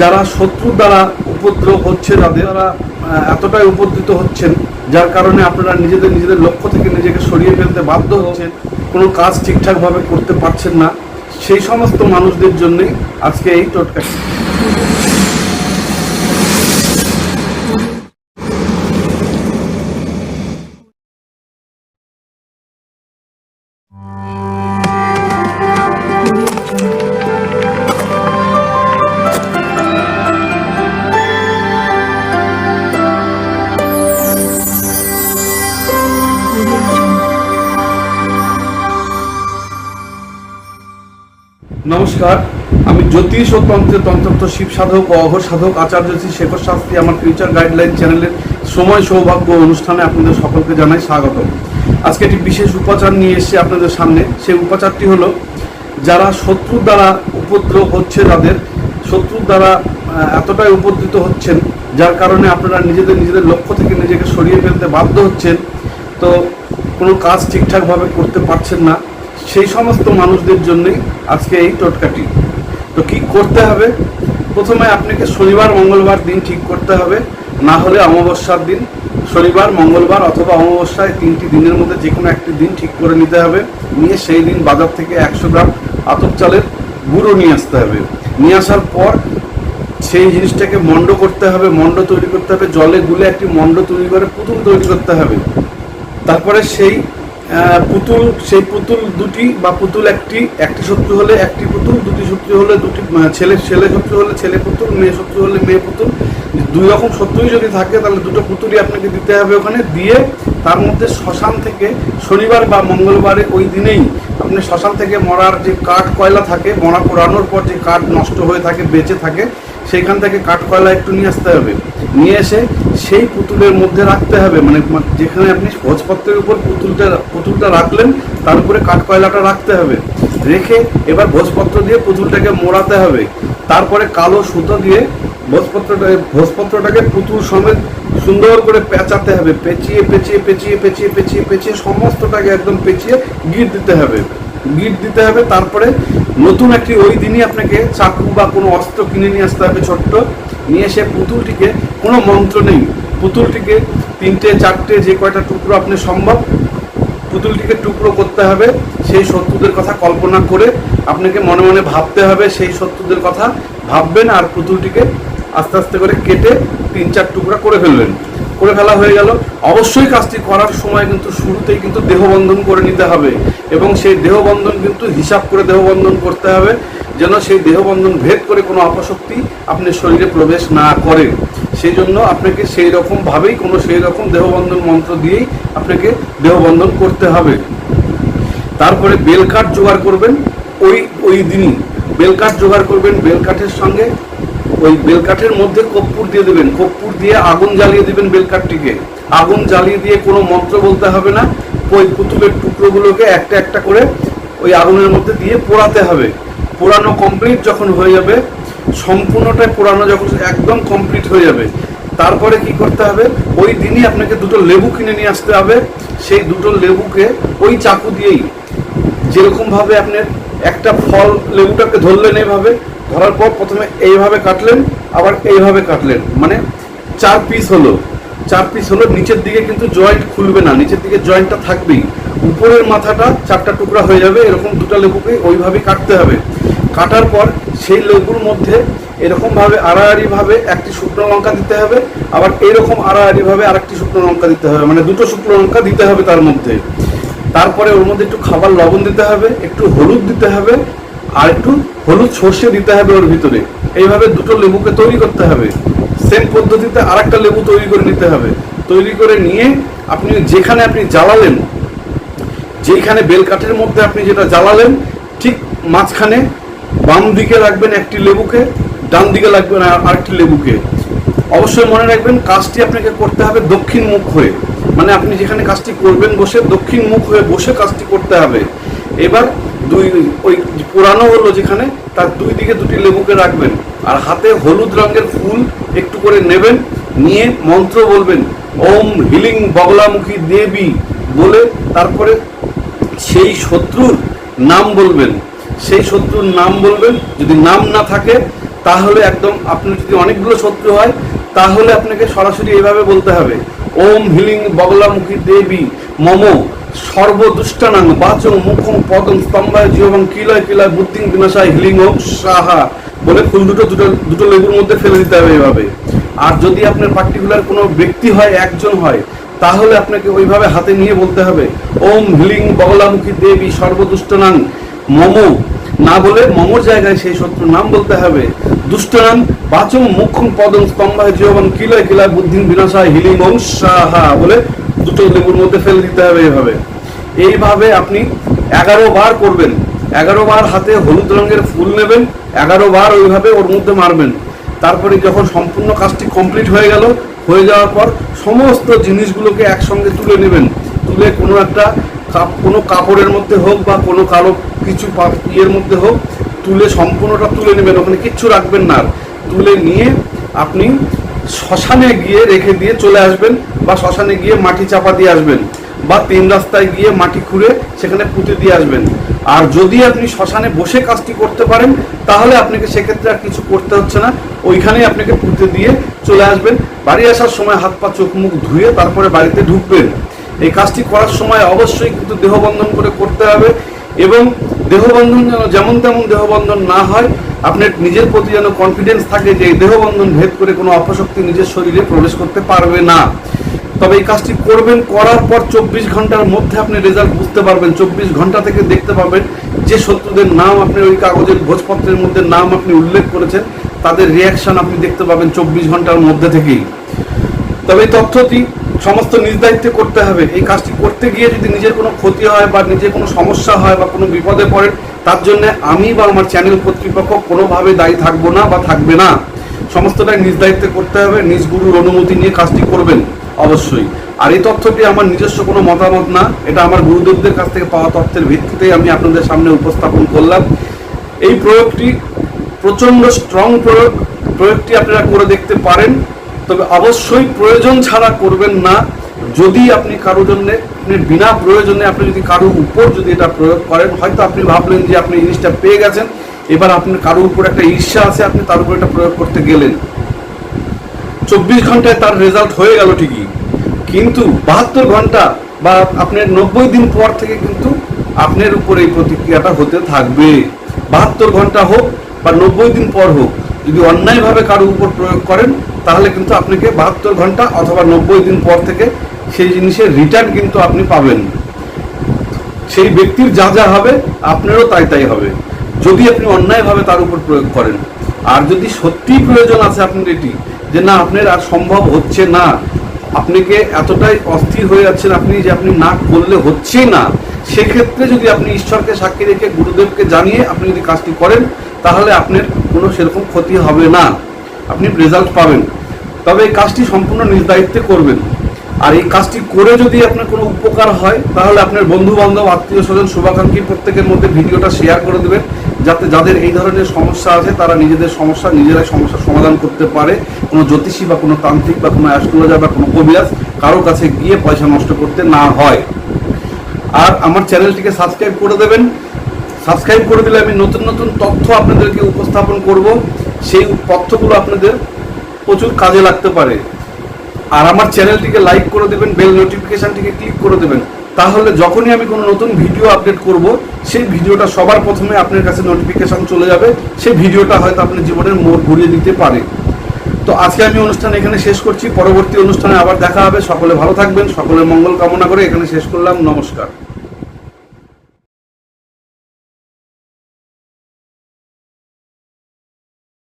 যারা শত্রুর দ্বারা উপদ্রব হচ্ছে তাদের দ্বারা এতটাই উপদ্রিত হচ্ছেন, যার কারণে আপনারা নিজেদের নিজেদের লক্ষ্য থেকে নিজেকে সরিয়ে ফেলতে বাধ্য হচ্ছেন, কোনো কাজ ঠিকঠাকভাবে করতে পারছেন না, সেই সমস্ত মানুষদের জন্যই আজকে এই টোটকাটি নমস্কার, আমি জ্যোতিষ ও তন্ত্রে তন্ত্রত্ব শিব সাধক ও অঘ সাধক আচার্য শ্রী শেখর শাস্ত্রী, আমার ফিউচার গাইডলাইন চ্যানেলের সময় সৌভাগ্য অনুষ্ঠানে আপনাদের সকলকে জানাই স্বাগত আজকে একটি বিশেষ উপাচার নিয়ে এসেছি আপনাদের সামনে। সেই উপাচারটি হলো, যারা শত্রুর দ্বারা উপদ্রব হচ্ছে যাদের শত্রুর দ্বারা এতটাই উপদ্রিত হচ্ছেন, যার কারণে আপনারা নিজেদের নিজেদের লক্ষ্য থেকে নিজেকে সরিয়ে ফেলতে বাধ্য হচ্ছেন, তো কোনো কাজ ঠিকঠাকভাবে করতে পারছেন না। সেই সমস্ত মানুষদের জন্যই আজকে এই টোটকাটি। তো কি করতে হবে? প্রথমে আপনাকে শনিবার, মঙ্গলবার দিন ঠিক করতে হবে। না হলে অমাবস্যার দিন শনিবার, মঙ্গলবার অথবা অমাবস্যায় তিনটি দিনের মধ্যে যে কোনো একটি দিন ঠিক করে নিতে হবে। নিয়ে সেই দিন বাজার থেকে একশো গ্রাম আতপ চালের গুঁড়ো নিয়ে আসতে হবে। নিয়ে আসার পর সেই জিনিসটাকে মণ্ড করতে হবে মণ্ড তৈরি করতে হবে। জলে গুলে একটি মণ্ড তৈরি করে পুতুল তৈরি করতে হবে। তারপরে সেই পুতুল, সেই পুতুল দুটি বা পুতুল একটি একটি শত্রু হলে একটি পুতুল, দুটি শত্রু হলে দুটি ছেলে ছেলে শত্রু হলে ছেলে পুতুল, মেয়ে শত্রু হলে মেয়ে পুতুল। দুই রকম শত্রুই যদি থাকে, তাহলে দুটো পুতুলই আপনাকে দিতে হবে ওখানে। দিয়ে তার মধ্যে শ্মশান থেকে শনিবার বা মঙ্গলবারে ওই দিনেই আপনি শ্মশান থেকে মরার যে কাঠ কয়লা থাকে, মরা পোড়ানোর পর যে কাঠ নষ্ট হয়ে থাকে, বেঁচে থাকে সেইখান থেকে কাঠ কয়লা একটু নিয়ে আসতে হবে। নিয়ে এসে সেই পুতুলের মধ্যে রাখতে হবে। মানে যেখানে আপনি ভোজপত্রের উপর পুতুলটা পুতুলটা রাখলেন, তার উপরে কাঠ কয়লাটা রাখতে হবে। রেখে এবার ভোজপত্র দিয়ে পুতুলটাকে মোড়াতে হবে। তারপরে কালো সুতো দিয়ে ভোজপত্রটা, ভোজপত্রটাকে পুতুল সমেত সুন্দর করে পেঁচাতে হবে। পেঁচিয়ে পেঁচিয়ে পেঁচিয়ে পেঁচিয়ে পেঁচিয়ে পেঁচিয়ে সমস্তটাকে একদম পেঁচিয়ে গিট দিতে হবে। গিট দিতে হবে, তারপরে নতুন একটি ওই দিনই আপনাকে চাকু বা কোনো অস্ত্র কিনে নিয়ে আসতে হবে ছোট্ট। নিয়ে এসে পুতুলটিকে, কোনো মন্ত্র নেই। পুতুলটিকে তিনটে, চারটে, যে কয়টা টুকরো আপনি সম্ভব, পুতুলটিকে টুকরো করতে হবে। সেই শত্রুদের কথা কল্পনা করে আপনাকে মনে মনে ভাবতে হবে, সেই শত্রুদের কথা ভাববেন আর পুতুলটিকে আস্তে আস্তে করে কেটে তিন, চার টুকরা করে ফেলবেন। করে ফেলা হয়ে গেল। অবশ্যই কাজটি করার সময় কিন্তু শুরুতেই কিন্তু দেহবন্ধন করে নিতে হবে এবং সেই দেহবন্ধন কিন্তু হিসাব করে দেহবন্ধন করতে হবে যেন সেই দেহবন্ধন ভেদ করে কোনো অপশক্তি আপনার শরীরে প্রবেশ না করে। সেই জন্য আপনাকে সেই রকমভাবেই কোনো সেই রকম দেহবন্ধন মন্ত্র দিয়েই আপনাকে দেহবন্ধন করতে হবে। তারপরে বেলকাঠ জোগাড় করবেন ওই ওই দিনই। বেলকাঠ জোগাড় করবেন বেলকাঠের সঙ্গে ওই বেলকাঠের মধ্যে কর্পূর দিয়ে দেবেন। কর্পূর দিয়ে আগুন জ্বালিয়ে দেবেন বেলকাঠটিকে। আগুন জ্বালিয়ে দিয়ে কোনো মন্ত্র বলতে হবে না। ওই পুতুলের টুকরোগুলোকে একটা একটা করে ওই আগুনের মধ্যে দিয়ে পোড়াতে হবে। পোড়ানো কমপ্লিট যখন হয়ে যাবে, সম্পূর্ণটাই পোড়ানো যখন একদম কমপ্লিট হয়ে যাবে, তারপরে কি করতে হবে? ওই দিনই আপনাকে দুটো লেবু কিনে নিয়ে আসতে হবে। সেই দুটো লেবুকে ওই চাকু দিয়েই যেরকম ভাবে আপনি একটা ফল লেবুটাকে ধরলেন এইভাবে ধরার পর প্রথমে এইভাবে কাটলেন, আবার এইভাবে কাটলেন। মানে চার পিস হলো। চার পিস হলো, নিচের দিকে কিন্তু জয়েন্ট খুলবে না, নিচের দিকে জয়েন্টটা থাকবেই। উপরের মাথাটা চারটা টুকরা হয়ে যাবে, এরকম দুটো লেবুকে ওইভাবে কাটতে হবে। কাটার পর সেই লেবুর মধ্যে এরকমভাবে আড়াআড়িভাবে একটি শুকনো লঙ্কা দিতে হবে, আবার এরকম আড়াআড়ি ভাবে আরেকটি শুকনো লঙ্কা দিতে হবে। মানে দুটো শুকনো লঙ্কা দিতে হবে তার মধ্যে। তারপরে ওর মধ্যে একটু খাবার লবণ দিতে হবে, একটু হলুদ দিতে হবে আর একটু হলুদ সর্ষে দিতে হবে ওর ভিতরে। এইভাবে দুটো লেবুকে তৈরি করতে হবে। সেম পদ্ধতিতে আরেকটা লেবু তৈরি করে নিতে হবে। তৈরি করে নিয়ে আপনি যেখানে আপনি জ্বালালেন, যেখানে বেলকাঠের মধ্যে আপনি যেটা জ্বালালেন, ঠিক মাঝখানে বাম দিকে রাখবেন একটি লেবুকে, ডান দিকে আর- আরেকটি লেবুকে। অবশ্যই মনে রাখবেন, কাজটি আপনাকে করতে হবে দক্ষিণ মুখ হয়ে। মানে আপনি যেখানে কাজটি করবেন বসে, দক্ষিণ মুখ হয়ে বসে কাজটি করতে হবে। এবার দুই ওই পুরানো হলো যেখানে, তার দুই দিকে দুটি লেবুকে রাখবেন আর হাতে হলুদ রঙের ফুল একটু করে নেবেন, নিয়ে মন্ত্র বলবেন, ওম হিলিং বগলামুখী দেবী বলে তারপরে সেই শত্রুর নাম বলবেন। সেই শত্রুর নাম বলবেন। যদি নাম না থাকে, তাহলে একদম আপনি যদি অনেকগুলো শত্রু হয়, তাহলে আপনাকে সরাসরি এভাবে বলতে হবে, ওম হিলিং বগলামুখী দেবী, মম সর্বদুষ্টানাং বাচং মুখং পদং স্তম্ভায় জীবং কিলয় কিলয় বুদ্ধিং বিনাশায় হিলিং হোক সাহা বলে ফুল দুটো দুটো দুটো লেবুর মধ্যে ফেলে দিতে হবে এভাবে। আর যদি আপনার পার্টিকুলার কোনো ব্যক্তি হয়, একজন হয়, তাহলে আপনাকে ওইভাবে হাতে নিয়ে বলতে হবে, ওম হিলিং বগলামুখী দেবী সর্বদুষ্টনাং। মম, না বলে মমর জায়গায় সেই শত্রুর নাম বলতে হবে। দুষ্টনাং বাচং মুখং পদং স্তম্ভায় জীবন কিলয় কিলয় বুদ্ধিং বিনাশায় হিলিং ওম সাহা বলে দুটো লেবুর মধ্যে ফেলে দিতে হবে এইভাবে এইভাবে আপনি এগারো বার করবেন। এগারো বার হাতে হলুদ রঙের ফুল নেবেন, এগারো বার ওইভাবে ওর মধ্যে মারবেন। তারপরে যখন সম্পূর্ণ কাজটি কমপ্লিট হয়ে গেল, হয়ে যাওয়ার পর সমস্ত জিনিসগুলোকে একসঙ্গে তুলে নেবেন। তুলে কোনো একটা কাপ- কোনো কাপড়ের মধ্যে হোক বা কোনো কালো কিছু ইয়ের মধ্যে হোক, তুলে সম্পূর্ণটা তুলে নেবেন। ওখানে কিচ্ছু রাখবেন না আর। তুলে নিয়ে আপনি শ্মশানে গিয়ে রেখে দিয়ে চলে আসবেন বা শ্মশানে গিয়ে মাটি চাপা দিয়ে আসবেন বা তিন রাস্তায় গিয়ে মাটি খুঁড়ে সেখানে পুঁতে দিয়ে আসবেন। আর যদি আপনি শ্মশানে বসে কাজটি করতে পারেন, তাহলে আপনাকে সেক্ষেত্রে আর কিছু করতে হচ্ছে না। ওইখানেই আপনাকে পুঁতে দিয়ে চলে আসবেন। বাড়ি আসার সময় হাত পা, চোখ, মুখ ধুয়ে তারপরে বাড়িতে ঢুকবেন। এই কাজটি করার সময় অবশ্যই কিন্তু দেহবন্ধন করে করতে হবে এবং দেহবন্ধন যেন যেমন তেমন দেহবন্ধন না হয়, আপনার নিজের প্রতি যেন কনফিডেন্স থাকে যে এই দেহবন্ধন ভেদ করে কোনো অপশক্তি নিজের শরীরে প্রবেশ করতে পারবে না। তবে এই কাজটি করবেন, করার পর চব্বিশ ঘণ্টার মধ্যে আপনি রেজাল্ট বুঝতে পারবেন। চব্বিশ ঘণ্টা থেকে দেখতে পাবেন যে শত্রুদের নাম আপনি ওই কাগজের ভোজপত্রের মধ্যে নাম আপনি উল্লেখ করেছেন, তাদের রিয়াকশন আপনি দেখতে পাবেন চব্বিশ ঘণ্টার মধ্যে থেকেই। তবে এই তথ্যটি সমস্ত নিজ দায়িত্বে করতে হবে। এই কাজটি করতে গিয়ে যদি নিজের কোনো ক্ষতি হয় বা নিজের কোনো সমস্যা হয় বা কোনো বিপদে পড়ে তার জন্য আমি বা আমার চ্যানেল কর্তৃপক্ষ কোনোভাবে দায়ী থাকব না বা থাকবে না। সমস্তটাই নিজ দায়িত্বে করতে হবে। নিজ গুরুর অনুমতি নিয়ে কাজটি করবেন, অবশ্যই। আর এই তথ্যটি আমার নিজস্ব কোনো মতামত না। এটা আমার গুরুদেবদের কাছ থেকে পাওয়া তথ্যের ভিত্তিতেই আমি আপনাদের সামনে উপস্থাপন করলাম। এই প্রয়োগটি প্রচণ্ড স্ট্রং প্রয়োগ। প্রয়োগটি আপনারা করে দেখতে পারেন। তবে অবশ্যই প্রয়োজন ছাড়া করবেন না। যদি আপনি কারও জন্য বিনা প্রয়োজনে আপনি যদি কারোর উপর যদি এটা প্রয়োগ করেন, হয়তো আপনি ভাবলেন যে আপনি জিনিসটা পেয়ে গেছেন, এবার আপনার কারোর উপর একটা ঈর্ষা আছে, আপনি তার উপর এটা প্রয়োগ করতে গেলেন। চব্বিশ ঘন্টায় তার রেজাল্ট হয়ে গেল ঠিকই। কিন্তু বাহাত্তর ঘণ্টা বা আপনার নব্বই দিন পর থেকে কিন্তু আপনার উপর এই প্রতিক্রিয়াটা হতে থাকবে। বাহাত্তর ঘণ্টা হোক বা নব্বই দিন পর হোক, যদি অন্যায়ভাবে কারও উপর প্রয়োগ করেন তাহলে কিন্তু আপনাকে বাহাত্তর ঘণ্টা অথবা নব্বই দিন পর থেকে সেই জিনিসের রিটার্ন কিন্তু আপনি পাবেন। সেই ব্যক্তির যা যা হবে, আপনারও তাই তাই হবে। যদি আপনি অন্যায়ভাবে তার উপর প্রয়োগ করেন। আর যদি সত্যিই প্রয়োজন আছে আপনার এটি, যে না, আপনার আর সম্ভব হচ্ছে না। আপনাকে এতটাই অস্থির হয়ে যাচ্ছেন আপনি যে আপনি না করলে হচ্ছেই না। সেক্ষেত্রে যদি আপনি ঈশ্বরকে সাক্ষী রেখে, গুরুদেবকে জানিয়ে আপনি যদি কাজটি করেন, তাহলে আপনার কোনো সেরকম ক্ষতি হবে না। আপনি রেজাল্ট পাবেন। তবে এই কাজটি সম্পূর্ণ নিজ দায়িত্বে করবেন। আর এই কাজটি করে যদি আপনার কোনো উপকার হয়, তাহলে আপনার বন্ধু বান্ধব আত্মীয় স্বজন শুভাকাঙ্ক্ষী প্রত্যেকের মধ্যে ভিডিওটা শেয়ার করে দেবেন, যাতে যাদের এই ধরনের সমস্যা আছে, তারা নিজেদের সমস্যা, নিজেরাই সমস্যার সমাধান করতে পারে। কোনো জ্যোতিষী বা কোনো তান্ত্রিক বা কোনো অ্যাস্ট্রোলজার বা কোনো কবিরাজ কারও কাছে গিয়ে পয়সা নষ্ট করতে না হয়। আর আমার চ্যানেলটিকে সাবস্ক্রাইব করে দেবেন। সাবস্ক্রাইব করে দিলে আমি নতুন নতুন তথ্য আপনাদেরকে উপস্থাপন করব। সেই তথ্যগুলো আপনাদের প্রচুর কাজে লাগতে পারে। আর আমার চ্যানেলটিকে লাইক করে দেবেন বেল নোটিফিকেশানটিকে ক্লিক করে দেবেন। তাহলে যখনই আমি কোনো নতুন ভিডিও আপডেট করব, সেই ভিডিওটা সবার প্রথমে আপনার কাছে নোটিফিকেশান চলে যাবে। সেই ভিডিওটা হয়তো আপনার জীবনের মোড় ঘুরিয়ে দিতে পারে। তো আজকে আমি অনুষ্ঠান এখানে শেষ করছি। পরবর্তী অনুষ্ঠানে আবার দেখা হবে। সকলে ভালো থাকবেন, সকলের মঙ্গল কামনা করে এখানে শেষ করলাম। নমস্কার।